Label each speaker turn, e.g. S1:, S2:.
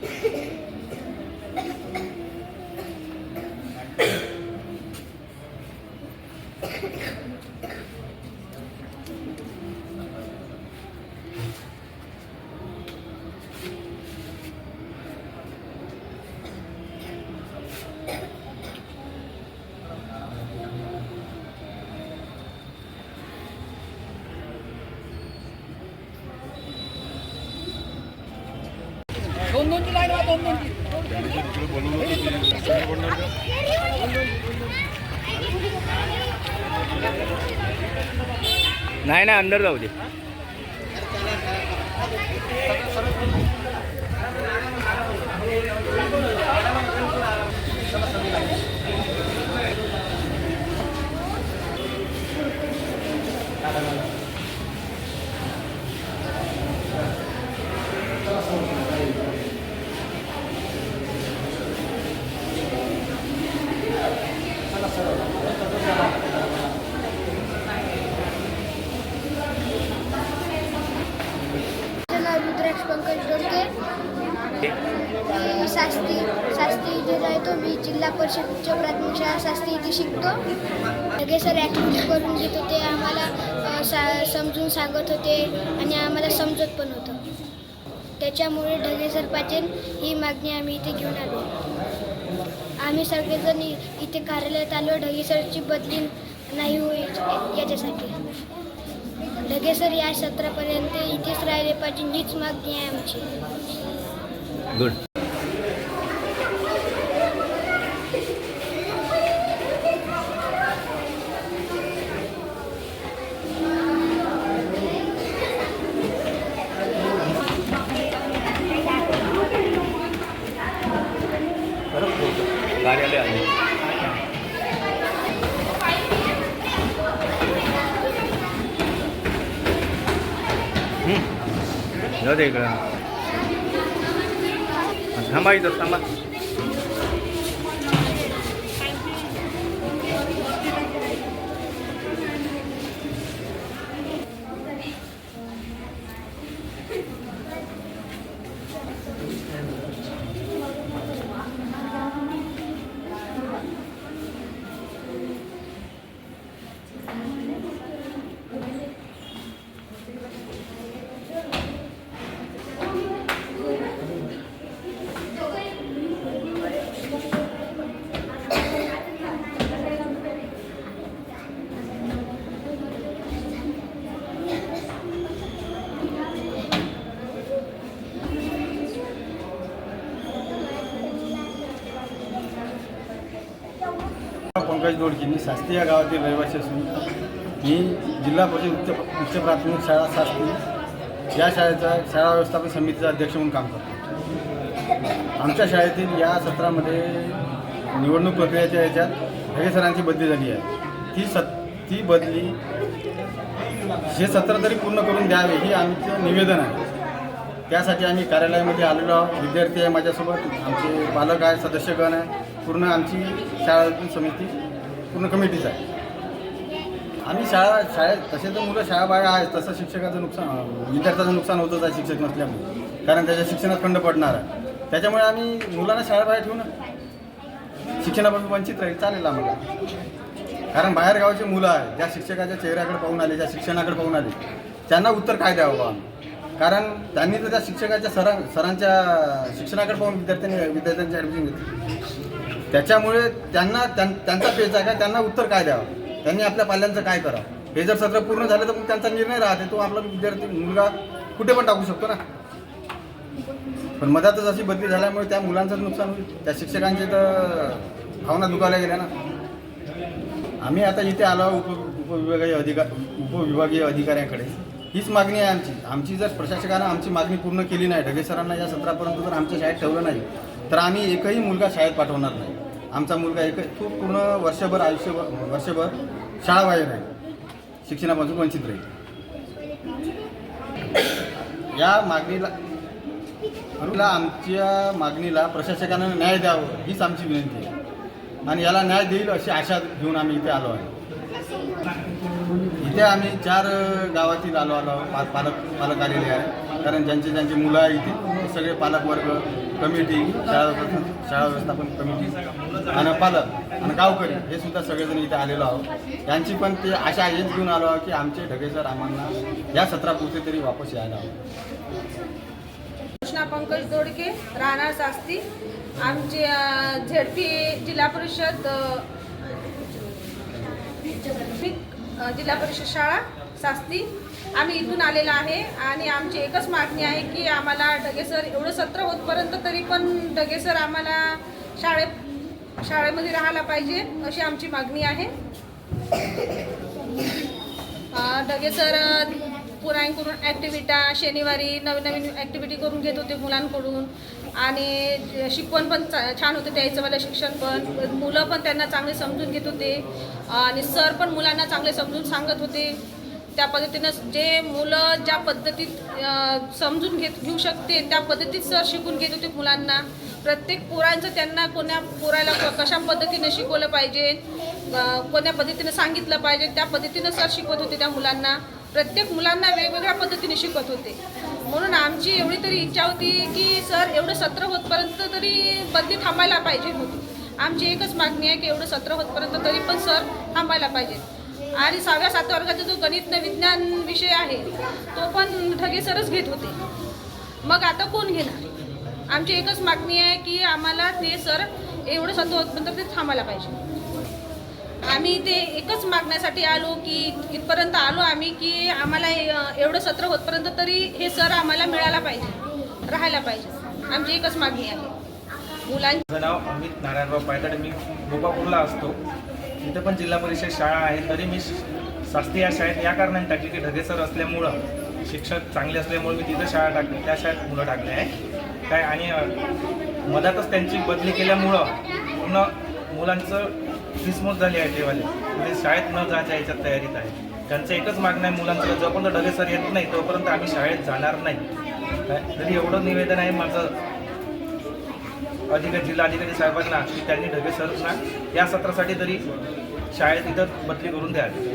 S1: Thank you. दोन दोनची line वा दोन दोनची
S2: नाही नाही अंदर जाऊ दे
S3: पंकज डोलके मी शास्त्री शास्त्री इथे राहतो. मी जिल्हा परिषद उच्च प्राथमिक शाळा शास्त्री इथे शिकतो. सगळे सर ॲक्टिव्हिटी करून घेत होते. आम्हाला सा समजून सांगत होते आणि आम्हाला समजत पण होतं. त्याच्यामुळे ढगे सर पाटील ही मागणी आम्ही इथे घेऊन आलो. आम्ही सगळेजण इथे कार्यालयात आलो. ढगे सरची बदली नाही होईल याच्यासाठी. ढगे सर या सत्रापर्यंत इथेच राहिले पाहिजे हीच मागणी आहे आमची.
S2: गुड कार्यालय आले हम्म. जाऊ दे इकडं
S4: पंकज दोडके मी शास्त्री या गावातील रहिवासी असून मी जिल्हा परिषद उच्च उच्च प्राथमिक शाळा शास्त्री या शाळेचा शाळा व्यवस्थापन समितीचा अध्यक्ष म्हणून काम करतो. आमच्या शाळेतील या सत्रामध्ये निवडणूक प्रक्रियेच्या याच्यात हे सरांची बदली झाली आहे. ती सत ती बदली हे सत्र तरी पूर्ण करून द्यावे हे आमचं निवेदन आहे. त्यासाठी आम्ही कार्यालयामध्ये आलेलो आहोत. विद्यार्थी आहे माझ्यासोबत. आमचे पालक आहे सदस्यगण आहे. पूर्ण आमची शाळा समिती पूर्ण कमिटीच आहे. आम्ही शाळा शाळेत तसे तर मुलं शाळा बाहेर आहेत तसं शिक्षकाचं नुकसान विद्यार्थ्याचं नुकसान होतच आहे शिक्षक नसल्यामुळे. कारण त्याच्या शिक्षणात खंड पडणार आहे. त्याच्यामुळे आम्ही मुलांना शाळेबाहेर ठेवू ना. शिक्षणापासून वंचित राहील चालेल आम्हाला. कारण बाहेरगावचे मुलं आहे ज्या शिक्षकाच्या चेहऱ्याकडे पाहून आले ज्या शिक्षणाकडे पाहून आले त्यांना उत्तर काय द्यावं बा कारण त्यांनी तर त्या शिक्षकाच्या सरां सरांच्या शिक्षणाकडे पाहून विद्यार्थ्यांनी विद्यार्थ्यांची ॲडमिशन घेतली. त्याच्यामुळे त्यांना त्यां- त्यांचा पेच आहे का? त्यांना उत्तर काय द्यावं? त्यांनी आपल्या पाल्यांचं काय करावं? हे जर सत्र पूर्ण झालं तर मग त्यांचा निर्णय राहते. तो आपला विद्यार्थी मुलगा कुठे पण टाकू शकतो ना. पण मधातच अशी बदली झाल्यामुळे त्या मुलांचं नुकसान होईल. त्या शिक्षकांचे तर भावना दुखावल्या गेल्या ना. आम्ही आता इथे आलो उप उपविभागीय अधिकार उपविभागीय अधिकाऱ्यांकडे. हीच मागणी आहे आमची. आमची जर प्रशासकानं आमची मागणी पूर्ण केली नाही ढगे सरांना या सत्रापर्यंत जर आमच्या शाळेत ठेवलं नाही तर आम्ही एकही मुलगा शाळेत पाठवणार नाही. आमचा मुलगा एक तो पूर्ण वर्षभर आयुष्यभर वर्षभर शाळा बाहेर राहील शिक्षणापासून वंचित राहील. या मागणीला मला आमच्या मागणीला प्रशासकानं न्याय द्यावं हीच आमची विनंती आहे. आणि याला न्याय देईल अशी आशा घेऊन आम्ही इथे आलो आहे. इथे आम्ही चार गावातील आलो आलो पा पालक पालक आलेले आहे. कारण ज्यांचे ज्यांचे मुलं आहेत इथे सगळे पालकवर्ग कमिटी शाळा शाळा व्यवस्थापन कमिटी आणि पालक आणि गावकरी हे सुद्धा सगळेजण इथे आलेलो आहोत. यांची पण ते अशा हेच घेऊन आलो आहोत की आमचे ढगे सर आम्हाला या सत्रापुरते तरी वापस यायला हवं.
S5: कृष्णा पंकज दोडके राहणार शास्ती आमची झेडपी जिल्हा परिषद जिल्हा परिषद शाळा. सास्ती. आम्ही इथून आलेलो आहे आणि आमची एकच मागणी आहे की आम्हाला डगेसर एवढं सत्र होतपर्यंत तरी पण डगेसर आम्हाला शाळेत शाळेमध्ये राहायला पाहिजे अशी आमची मागणी आहे. डगेसर ढगे ॲक्टिव्हिटा शनिवारी नवीन नवीन ॲक्टिव्हिटी करून घेत होते मुलांकडून. आणि शिकवण पण छान होते त्याचं शिक्षण पण. मुलं पण त्यांना चांगले समजून घेत होते. आणि सर पण मुलांना चांगले समजून सांगत होते. त्या पद्धतीनं जे मुलं ज्या पद्धतीत समजून घेत घेऊ शकते त्या पद्धतीत सर शिकून घेत होते मुलांना. प्रत्येक पोरांचं त्यांना कोण्या पोराला क- कशा पद्धतीने शिकवलं पाहिजे कोण्या पद्धतीने सांगितलं पाहिजे त्या पद्धतीनं सर शिकवत होते त्या मुलांना. प्रत्येक मुलांना वेगवेगळ्या पद्धतीने शिकवत होते. म्हणून आमची एवढी तरी इच्छा होती की सर एवढं सत्र होतपर्यंत तरी बदली थांबायला पाहिजे होती. आमची एकच मागणी आहे की एवढं सत्र होतपर्यंत तरी पण सर थांबायला पाहिजे. आणि सहाव्या सातव्या वर्गाचा जो गणित विज्ञान विषय आहे तो पण ठगे सरच घेत होते. मग आता कोण घेणार? आमची एकच मागणी आहे की आम्हाला ते सर एवढं सत्र होतपर्यंत ते थांबायला पाहिजे. आम्ही ते एकच मागण्यासाठी आलो की इथपर्यंत आलो आम्ही की आम्हाला एवढं सत्र होतपर्यंत तरी हे सर आम्हाला मिळायला पाहिजे राहायला पाहिजे. आमची एकच मागणी आहे. मुलांची
S6: नाव अमित नारायणराव पायतडे मी गोपापूरला असतो. तिथे पण जिल्हा परिषद शाळा आहे तरी मी शास्त्री या शाळेत या कारणाने टाकली की ढगेसर असल्यामुळं शिक्षक चांगले असल्यामुळे मी तिथं शाळा टाकली. त्या शाळेत मुलं टाकले आहे काय आणि मधातच त्यांची बदली केल्यामुळं पूर्ण मुलांचं डिसमोस झाली आहे तेवाले म्हणजे शाळेत न जायच्या याच्यात तयारीत आहे. त्यांचं एकच मागणं आहे मुलांचं जोपर्यंत ढगेसर येत नाही तोपर्यंत आम्ही शाळेत जाणार नाही. काय? तरी एवढं निवेदन आहे माझं. अधिकारी जिल्हाधिकारी साहेबांना की त्यांनी ढगे सरना या सत्रासाठी तरी शाळेत इथं बदली करून द्यावी.